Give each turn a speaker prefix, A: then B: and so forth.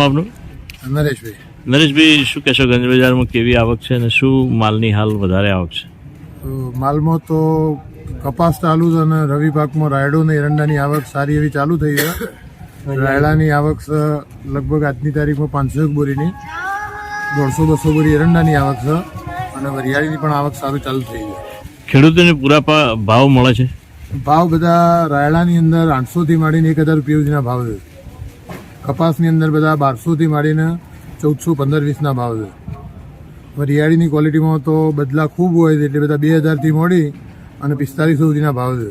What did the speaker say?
A: આપનું?
B: નરેશભાઈ.
A: નરેશભાઈ શું કહેશો? ગંજ બજારમાં કેવી આવક છે અને શું માલની હાલ વધારે આવક છે?
B: માલમાં તો કપાસ ચાલુ છે અને રવિ પાકમાં રાયડો ને એરંડાની આવક સારી એવી ચાલુ થઈ છે. રાયડાની આવક લગભગ આજની તારીખમાં પાંચસો એક બોરીની. દોઢસો બસો બોરી એરંડાની આવક છે અને વરિયાળીની પણ આવક સારું ચાલુ થઈ છે
A: ખેડૂતોને પૂરા પા- ભાવ મળે છે?
B: ભાવ બધા રાયડાની અંદર આઠસોથી માંડીને એક હજાર રૂપિયા સુધીના ભાવ છે. કપાસની અંદર બધા બારસોથી માંડીને ચૌદસો પંદર વીસના ભાવ છે. વરિયાળીની ક્વોલિટીમાં તો બદલા ખૂબ હોય છે, એટલે બધા બે હજારથી મોડી અને પિસ્તાલીસો સુધીના ભાવ છે.